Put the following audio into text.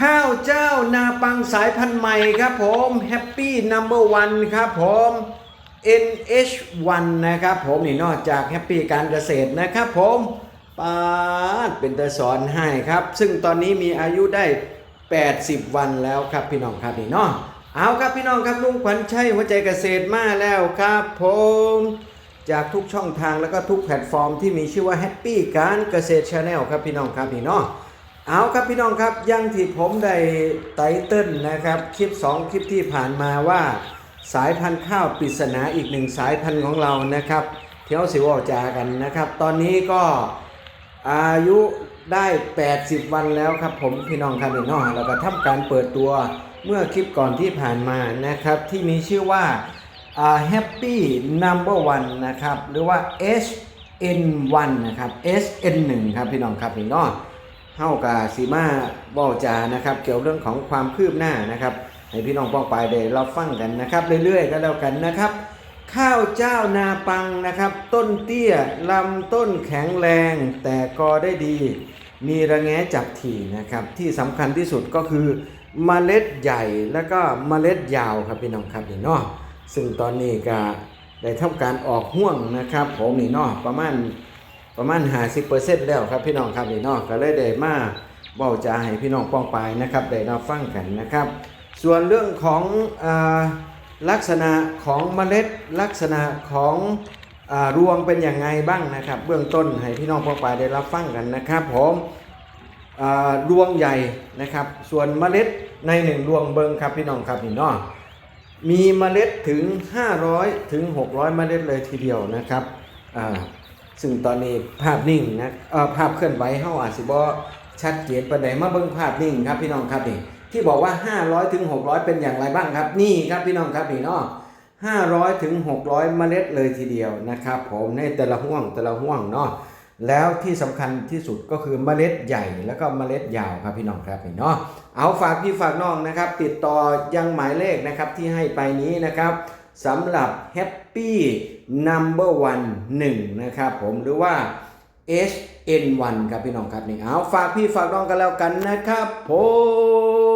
ข้าวเจ้านาปังสายพันธุ์ใหม่ครับผมแฮปปี้นัมเบอร์วันครับผม NH1 นะครับผมนี่นอกจากแฮปปี้การเกษตรนะครับผมปาดเป็นตะสอนให้ครับ ซึ่งตอนนี้มีอายุได้ 80 วันแล้วครับพี่น้องครับนี่เนาะเอาครับพี่น้องครับลุงขวัญชัยหัวใจเกษตรมาแล้วครับผมจากทุกช่องทางแล้วก็ทุกแพลตฟอร์มที่มีชื่อว่า Happy การเกษตรชาแนลครับพี่น้องครับพี่เนาะ เอาครับพี่น้องครับยังที่ผมได้ไตเติ้ลนะครับคลิป 2 คลิปที่ผ่านมาว่า สายพันธุ์ข้าวปริศนาอีกหนึ่งสายพันธุ์ของเรานะครับเที่ยวสิวอจากันนะครับ ตอนนี้ก็อายุได้ 80 วันแล้วครับผมพี่น้องครับพี่น้องแล้วก็ทำการเปิดตัวเมื่อคลิปก่อนที่ผ่านมานะครับที่มีชื่อว่าอ่า Happy Number One นะครับหรือว่า SN1 นะครับ SN1 ครับพี่น้องครับพี่น้อง เฮากาสีมาบอจานะครับ เกี่ยวเรื่องของความคืบหน้านะครับให้พี่น้องป้องปลายได้รับฟังกันนะครับ เรื่อยๆก็แล้วกันนะครับ ข้าวเจ้านาปังนะครับ ต้นเตี้ยลำต้นแข็งแรง แต่กอได้ดี มีระแงจับถี่นะครับ ที่สำคัญที่สุดก็คือเมล็ดใหญ่แล้วก็เมล็ดยาวครับพี่น้องครับพี่น้อซึ่งตอนนี้ก็ได้ทำการออกห่วงนะครับ ผมนี่เนาะประมาณ ประมาณ50%แล้วครับพี่น้องครับนี่เนาะก็เลยได้มาเบาจาให้พี่น้องป้องไปนะครับได้รับฟังกันนะครับ ส่วนเรื่องของอลักษณะของเมล็ดลักษณะของอรวงเป็นอย่างไงบ้างนะครับ เบื้องต้นให้พี่น้องป้องไปได้รับฟังกันนะครับผมรวงใหญ่นะครับ ส่วนเมล็ดในหนึ่งรวงเบิงครับพี่น้องครับนี่เนาะมีเมล็ดถึง 500 ถึง 600 เมล็ดเลยทีเดียวนะครับอ่า ซึ่งตอนนี้ภาพนิ่งนะเอ่อภาพเคลื่อนไหวเฮาอาจสิบ่ชัดเจนปานใดมาเบิ่งภาพนิ่งครับพี่น้องครับนี่ที่บอกว่า 500ถึง600 เป็นอย่างไรบ้างครับ นี่ครับพี่น้องครับนี่เนาะ500ถึง600 เมล็ดเลยทีเดียวนะครับผมในแต่ละห่วงแต่ละห่วงเนาะแล้วที่สำคัญที่สุดก็คือเมล็ดใหญ่แล้วก็เมล็ดยาวครับพี่น้องครับพี่เนาะเอาฝากพี่ฝากน้องนะครับ ติดต่อยังหมายเลขนะครับที่ให้ไปนี้นะครับ สำหรับ Happy Number One 1นะครับผมหรือว่า HN1 ครับพี่น้องครับนี่เอาฝากพี่ฝากน้องกันแล้วกันนะครับผม